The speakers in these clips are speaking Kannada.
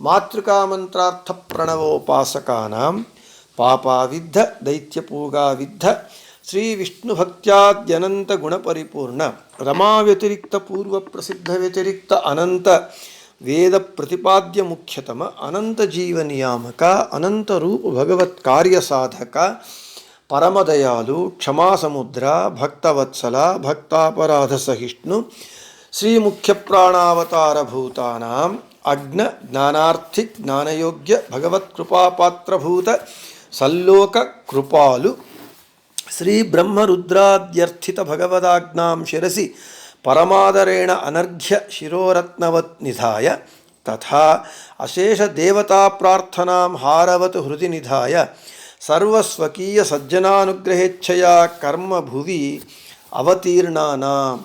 మాతృకామంత్రార్థ ప్రణవోపాసకానాం పాపావిద్ధ దైత్యపూగావిద్ధ శ్రీ విష్ణుభక్త్యాద్యనంత గుణపరిపూర్ణ రమావ్యతిరిక్త పూర్వ ప్రసిద్ధ వ్యతిరిక్త అనంత వేద ప్రతిపాద్య ముఖ్యతమ అనంత జీవనియామక అనంత రూప భగవత్ కార్య సాధక పరమదయాలు క్షమాసముద్ర భక్తవత్సల భక్తాపరాధ సహిష్ణు శ్రీ ముఖ్య ప్రాణావతార భూతానాం ಅಗ್ನ ಜ್ಞಾನಾರ್ಥಿ ಜ್ಞಾನಯೋಗ್ಯ ಭಗವತ್ ಕೃಪಾಪಾತ್ರಭೂತ ಸಲ್ಲೋಕ ಕೃಪಾಲು ಶ್ರೀ ಬ್ರಹ್ಮರುದ್ರಾದ್ಯರ್ಥಿತ ಭಗವದಾಜ್ಞಾಂ ಶಿರಸಿ ಪರಮಾದರೇಣ ಅನರ್ಘ್ಯ ಶಿರೋರತ್ನವತ್ ನಿಧಾಯ ತಥಾ ಅಶೇಷ ದೇವತಾ ಪ್ರಾರ್ಥನಾಂ ಹಾರವತ್ ಹೃದಯ ನಿಧಾಯ ಸರ್ವಸ್ವಕೀಯ ಸಜ್ಜನಾನುಗ್ರಹೇಚ್ಛೆಯ ಕರ್ಮ ಭುವಿ ಅವತೀರ್ಣಾನಾಂ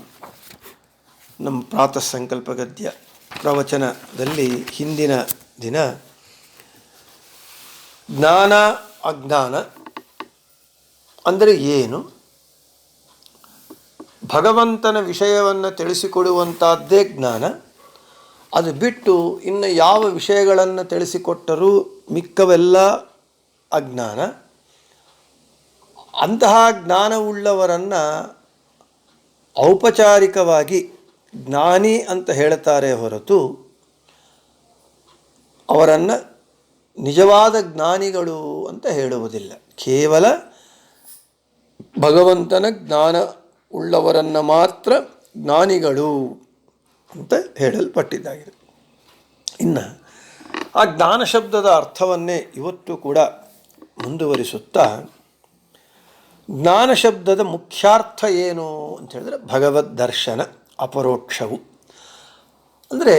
ನಮ್ಮ ಪ್ರಾತಃ ಸಂಕಲ್ಪ ಗದ್ಯ ಪ್ರವಚನದಲ್ಲಿ ಹಿಂದಿನ ದಿನ ಜ್ಞಾನ, ಅಜ್ಞಾನ ಅಂದರೆ ಏನು? ಭಗವಂತನ ವಿಷಯವನ್ನು ತಿಳಿಸಿಕೊಡುವಂಥದ್ದೇ ಜ್ಞಾನ. ಅದು ಬಿಟ್ಟು ಇನ್ನು ಯಾವ ವಿಷಯಗಳನ್ನು ತಿಳಿಸಿಕೊಟ್ಟರೂ ಮಿಕ್ಕವೆಲ್ಲ ಅಜ್ಞಾನ. ಅಂತಹ ಜ್ಞಾನವುಳ್ಳವರನ್ನು ಔಪಚಾರಿಕವಾಗಿ ಜ್ಞಾನಿ ಅಂತ ಹೇಳ್ತಾರೆ ಹೊರತು ಅವರನ್ನು ನಿಜವಾದ ಜ್ಞಾನಿಗಳು ಅಂತ ಹೇಳುವುದಿಲ್ಲ. ಕೇವಲ ಭಗವಂತನ ಜ್ಞಾನ ಉಳ್ಳವರನ್ನು ಮಾತ್ರ ಜ್ಞಾನಿಗಳು ಅಂತ ಹೇಳಲ್ಪಟ್ಟಿದ್ದಾಗಿದೆ. ಇನ್ನು ಆ ಜ್ಞಾನ ಶಬ್ದದ ಅರ್ಥವನ್ನೇ ಇವತ್ತು ಕೂಡ ಮುಂದುವರಿಸುತ್ತಾ ಜ್ಞಾನ ಶಬ್ದದ ಮುಖ್ಯಾರ್ಥ ಏನು ಅಂತ ಹೇಳಿದ್ರೆ ಭಗವದ್ ದರ್ಶನ. ಅಪರೋಕ್ಷವು. ಅಂದರೆ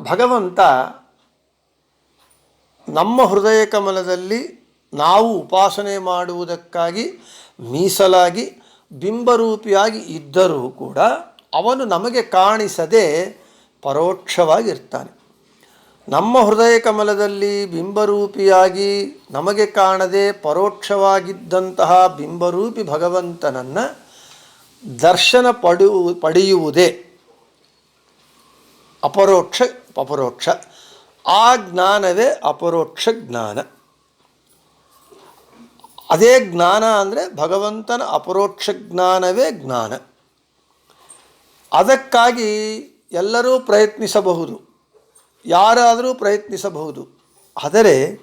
ಭಗವಂತ ನಮ್ಮ ಹೃದಯ ಕಮಲದಲ್ಲಿ ನಾವು ಉಪಾಸನೆ ಮಾಡುವುದಕ್ಕಾಗಿ ಮೀಸಲಾಗಿ, ಬಿಂಬರೂಪಿಯಾಗಿ ಇದ್ದರೂ ಕೂಡ ಅವನು ನಮಗೆ ಕಾಣಿಸದೆ ಪರೋಕ್ಷವಾಗಿರ್ತಾನೆ. ನಮ್ಮ ಹೃದಯ ಕಮಲದಲ್ಲಿ ಬಿಂಬರೂಪಿಯಾಗಿ ನಮಗೆ ಕಾಣದೆ ಪರೋಕ್ಷವಾಗಿದ್ದಂತಹ ಬಿಂಬರೂಪಿ ಭಗವಂತನನ್ನು ದರ್ಶನ ಪಡೆಯು ಪಡೆಯುವುದೇ. ಅಪರೋಕ್ಷ ಅಪರೋಕ್ಷ. ಆ ಜ್ಞಾನವೇ ಅಪರೋಕ್ಷ ಜ್ಞಾನ. ಅದೇ ಜ್ಞಾನ ಅಂದರೆ ಭಗವಂತನ ಅಪರೋಕ್ಷ ಜ್ಞಾನವೇ ಜ್ಞಾನ. ಅದಕ್ಕಾಗಿ ಎಲ್ಲರೂ ಪ್ರಯತ್ನಿಸಬಹುದು. ಯಾರಾದರೂ ಪ್ರಯತ್ನಿಸಬಹುದು. ಆದರೆ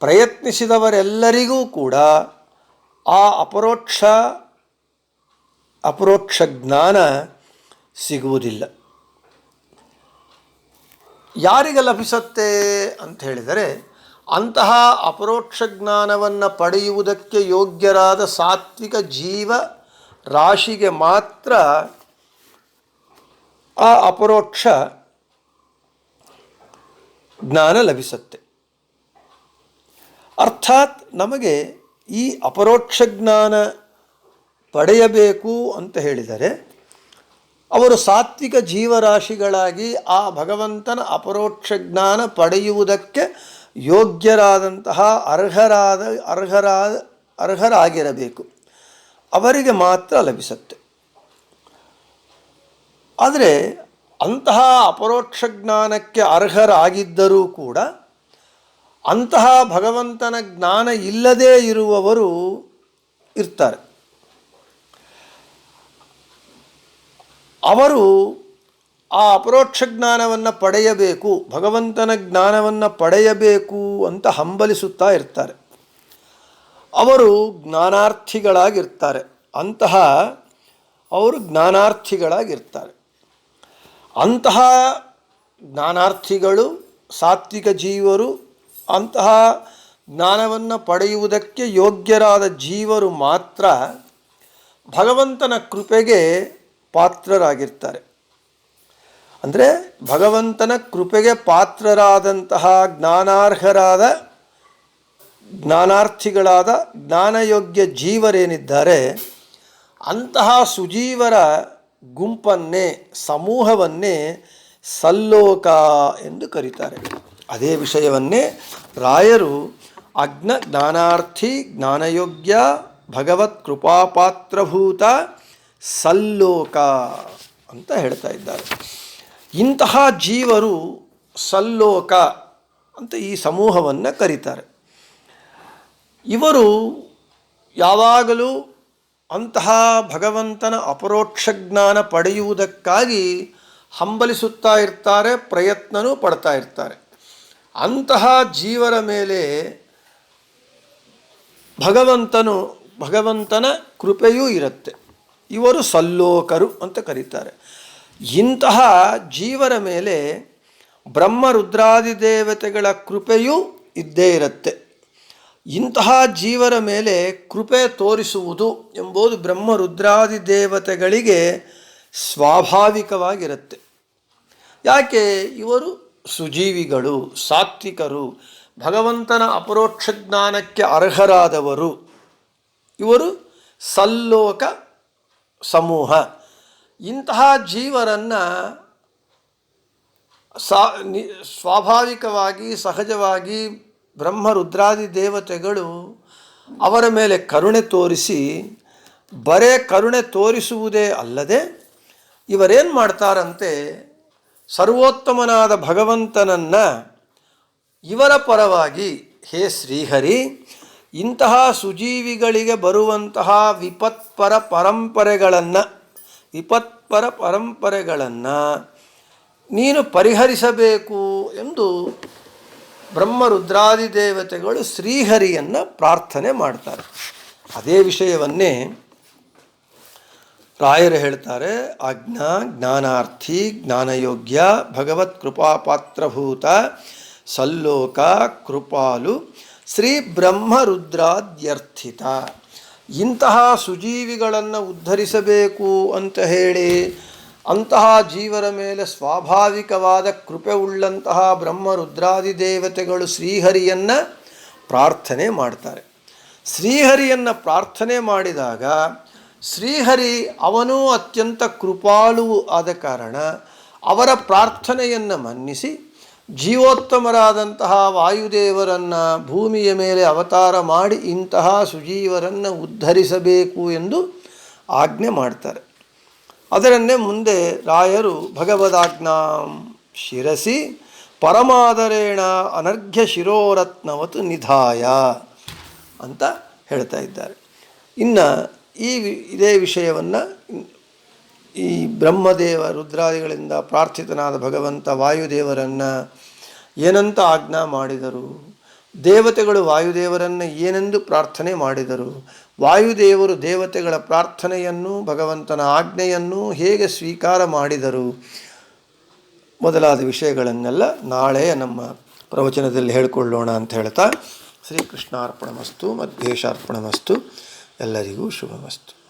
ಪ್ರಯತ್ನಿಸಿದವರೆಲ್ಲರಿಗೂ ಕೂಡ ಆ ಅಪರೋಕ್ಷ ಅಪರೋಕ್ಷ ಜ್ಞಾನ ಸಿಗುವುದಿಲ್ಲ. ಯಾರಿಗೆ ಲಭಿಸತ್ತೆ ಅಂತ ಹೇಳಿದರೆ, ಅಂತಹ ಅಪರೋಕ್ಷ ಜ್ಞಾನವನ್ನು ಪಡೆಯುವುದಕ್ಕೆ ಯೋಗ್ಯರಾದ ಸಾತ್ವಿಕ ಜೀವ ರಾಶಿಗೆ ಮಾತ್ರ ಆ ಅಪರೋಕ್ಷ ಜ್ಞಾನ ಲಭಿಸುತ್ತೆ. ಅರ್ಥಾತ್ ನಮಗೆ ಈ ಅಪರೋಕ್ಷ ಜ್ಞಾನ ಪಡೆಯಬೇಕು ಅಂತ ಹೇಳಿದರೆ, ಅವರು ಸಾತ್ವಿಕ ಜೀವರಾಶಿಗಳಾಗಿ ಆ ಭಗವಂತನ ಅಪರೋಕ್ಷ ಜ್ಞಾನ ಪಡೆಯುವುದಕ್ಕೆ ಯೋಗ್ಯರಾದಂತಹ ಅರ್ಹರಾದ ಅರ್ಹರಾದ ಅರ್ಹರಾಗಿರಬೇಕು. ಅವರಿಗೆ ಮಾತ್ರ ಲಭಿಸುತ್ತೆ. ಆದರೆ ಅಂತಹ ಅಪರೋಕ್ಷ ಜ್ಞಾನಕ್ಕೆ ಅರ್ಹರಾಗಿದ್ದರೂ ಕೂಡ, ಅಂತಹ ಭಗವಂತನ ಜ್ಞಾನ ಇಲ್ಲದೇ ಇರುವವರು ಇರ್ತಾರೆ. ಅವರು ಆ ಅಪರೋಕ್ಷ ಜ್ಞಾನವನ್ನು ಪಡೆಯಬೇಕು, ಭಗವಂತನ ಜ್ಞಾನವನ್ನು ಪಡೆಯಬೇಕು ಅಂತ ಹಂಬಲಿಸುತ್ತಾ ಇರ್ತಾರೆ. ಅವರು ಜ್ಞಾನಾರ್ಥಿಗಳಾಗಿರ್ತಾರೆ. ಅಂತಹ ಅವರು ಜ್ಞಾನಾರ್ಥಿಗಳಾಗಿರ್ತಾರೆ. ಅಂತಹ ಜ್ಞಾನಾರ್ಥಿಗಳು, ಸಾತ್ವಿಕ ಜೀವರು, ಅಂತಹ ಜ್ಞಾನವನ್ನು ಪಡೆಯುವುದಕ್ಕೆ ಯೋಗ್ಯರಾದ ಜೀವರು ಮಾತ್ರ ಭಗವಂತನ ಕೃಪೆಗೆ ಪಾತ್ರರಾಗಿರ್ತಾರೆ. ಅಂದರೆ ಭಗವಂತನ ಕೃಪೆಗೆ ಪಾತ್ರರಾದಂತಹ ಜ್ಞಾನಾರ್ಹರಾದ, ಜ್ಞಾನಾರ್ಥಿಗಳಾದ ಜ್ಞಾನಯೋಗ್ಯ ಜೀವರೇನಿದ್ದಾರೆ, ಅಂತಹ ಸುಜೀವರ ಗುಂಪನ್ನೇ, ಸಮೂಹವನ್ನೇ ಸಲ್ಲೋಕ ಎಂದು ಕರೀತಾರೆ. ಅದೇ ವಿಷಯವನ್ನೇ ರಾಯರು ಅಜ್ಞ ಜ್ಞಾನಾರ್ಥಿ, ಜ್ಞಾನಯೋಗ್ಯ ಭಗವತ್ ಕೃಪಾಪಾತ್ರಭೂತ ಸಲ್ಲೋಕ ಅಂತ ಹೇಳ್ತಾ ಇದ್ದಾರೆ. ಇಂತಹ ಜೀವರು ಸಲ್ಲೋಕ ಅಂತ ಈ ಸಮೂಹವನ್ನು ಕರೀತಾರೆ. ಇವರು ಯಾವಾಗಲೂ ಅಂತಹ ಭಗವಂತನ ಅಪರೋಕ್ಷ ಜ್ಞಾನ ಪಡೆಯುವುದಕ್ಕಾಗಿ ಹಂಬಲಿಸುತ್ತಾ ಇರ್ತಾರೆ, ಪ್ರಯತ್ನನೂ ಪಡ್ತಾ ಇರ್ತಾರೆ. ಅಂತಹ ಜೀವರ ಮೇಲೆ ಭಗವಂತನು, ಭಗವಂತನ ಕೃಪೆಯೂ ಇರುತ್ತೆ. ಇವರು ಸಲ್ಲೋಕರು ಅಂತ ಕರೀತಾರೆ. ಇಂತಹ ಜೀವರ ಮೇಲೆ ಬ್ರಹ್ಮ ರುದ್ರಾದಿ ದೇವತೆಗಳ ಕೃಪೆಯೂ ಇದ್ದೇ ಇರುತ್ತೆ. ಇಂತಹ ಜೀವರ ಮೇಲೆ ಕೃಪೆ ತೋರಿಸುವುದು ಎಂಬುದು ಬ್ರಹ್ಮ ರುದ್ರಾದಿ ದೇವತೆಗಳಿಗೆ ಸ್ವಾಭಾವಿಕವಾಗಿರುತ್ತೆ. ಯಾಕೆ? ಇವರು ಸುಜೀವಿಗಳು, ಸಾತ್ವಿಕರು, ಭಗವಂತನ ಅಪರೋಕ್ಷ ಜ್ಞಾನಕ್ಕೆ ಅರ್ಹರಾದವರು. ಇವರು ಸಲ್ಲೋಕ ಸಮೂಹ. ಇಂತಹ ಜೀವರನ್ನು ಸಾ, ನಿ, ಸ್ವಾಭಾವಿಕವಾಗಿ, ಸಹಜವಾಗಿ ಬ್ರಹ್ಮ ರುದ್ರಾದಿ ದೇವತೆಗಳು ಅವರ ಮೇಲೆ ಕರುಣೆ ತೋರಿಸಿ, ಬರೇ ಕರುಣೆ ತೋರಿಸುವುದೇ ಅಲ್ಲದೆ ಇವರೇನು ಮಾಡ್ತಾರಂತೆ, ಸರ್ವೋತ್ತಮನಾದ ಭಗವಂತನನ್ನು ಇವರ ಪರವಾಗಿ ಹೇ ಶ್ರೀಹರಿ ಇಂತಹ ಸುಜೀವಿಗಳಿಗೆ ಬರುವಂತಹ ವಿಪತ್ಪರ ಪರಂಪರೆಗಳನ್ನು ವಿಪತ್ಪರ ಪರಂಪರೆಗಳನ್ನು ನೀನು ಪರಿಹರಿಸಬೇಕು ಎಂದು ಬ್ರಹ್ಮ ರುದ್ರಾದಿ ದೇವತೆಗಳು ಶ್ರೀಹರಿಯನ್ನು ಪ್ರಾರ್ಥನೆ ಮಾಡ್ತಾರೆ. ಅದೇ ವಿಷಯವನ್ನೇ ರಾಯರು ಹೇಳ್ತಾರೆ ಆಜ್ಞಾ ಜ್ಞಾನಾರ್ಥಿ ಜ್ಞಾನಯೋಗ್ಯ ಭಗವತ್ ಕೃಪಾಪಾತ್ರಭೂತ ಸಲ್ಲೋಕ ಕೃಪಾಲು ಶ್ರೀ ಬ್ರಹ್ಮ ರುದ್ರಾದ್ಯರ್ಥಿತ ಇಂತಹ ಸುಜೀವಿಗಳನ್ನು ಉದ್ಧರಿಸಬೇಕು ಅಂತ ಹೇಳಿ ಅಂತಹ ಜೀವರ ಮೇಲೆ ಸ್ವಾಭಾವಿಕವಾದ ಕೃಪೆ ಉಳ್ಳಂತಹ ಬ್ರಹ್ಮ ರುದ್ರಾದಿ ದೇವತೆಗಳು ಶ್ರೀಹರಿಯನ್ನು ಪ್ರಾರ್ಥನೆ ಮಾಡ್ತಾರೆ. ಶ್ರೀಹರಿಯನ್ನು ಪ್ರಾರ್ಥನೆ ಮಾಡಿದಾಗ ಶ್ರೀಹರಿ ಅವನೂ ಅತ್ಯಂತ ಕೃಪಾಳುವು ಆದ ಕಾರಣ ಅವರ ಪ್ರಾರ್ಥನೆಯನ್ನು ಮನ್ನಿಸಿ ಜೀವೋತ್ತಮರಾದಂತಹ ವಾಯುದೇವರನ್ನು ಭೂಮಿಯ ಮೇಲೆ ಅವತಾರ ಮಾಡಿ ಇಂತಹ ಸುಜೀವರನ್ನು ಉದ್ಧರಿಸಬೇಕು ಎಂದು ಆಜ್ಞೆ ಮಾಡ್ತಾರೆ. ಅದರನ್ನೇ ಮುಂದೆ ರಾಯರು ಭಗವದಾಜ್ಞಾ ಶಿರಸಿ, ಪರಮಾದರೇಣ ಅನರ್ಘ್ಯ ಶಿರೋರತ್ನವತ್ತು ನಿಧಾಯ ಅಂತ ಹೇಳ್ತಾ ಇದ್ದಾರೆ. ಇನ್ನು ಈ ಇದೇ ವಿಷಯವನ್ನು ಈ ಬ್ರಹ್ಮದೇವ ರುದ್ರಾದಿಗಳಿಂದ ಪ್ರಾರ್ಥಿತನಾದ ಭಗವಂತ ವಾಯುದೇವರನ್ನು ಏನಂತ ಆಜ್ಞಾ ಮಾಡಿದರು? ದೇವತೆಗಳು ವಾಯುದೇವರನ್ನು ಏನೆಂದು ಪ್ರಾರ್ಥನೆ ಮಾಡಿದರು? ವಾಯುದೇವರು ದೇವತೆಗಳ ಪ್ರಾರ್ಥನೆಯನ್ನು, ಭಗವಂತನ ಆಜ್ಞೆಯನ್ನು ಹೇಗೆ ಸ್ವೀಕಾರ ಮಾಡಿದರು? ಮೊದಲಾದ ವಿಷಯಗಳನ್ನೆಲ್ಲ ನಾಳೆ ನಮ್ಮ ಪ್ರವಚನದಲ್ಲಿ ಹೇಳಿಕೊಳ್ಳೋಣ ಅಂತ ಹೇಳ್ತಾ ಶ್ರೀಕೃಷ್ಣಾರ್ಪಣಮಸ್ತು ಮಧ್ವೇಶಾರ್ಪಣಮಸ್ತು ಎಲ್ಲರಿಗೂ ಶುಭಮಸ್ತು.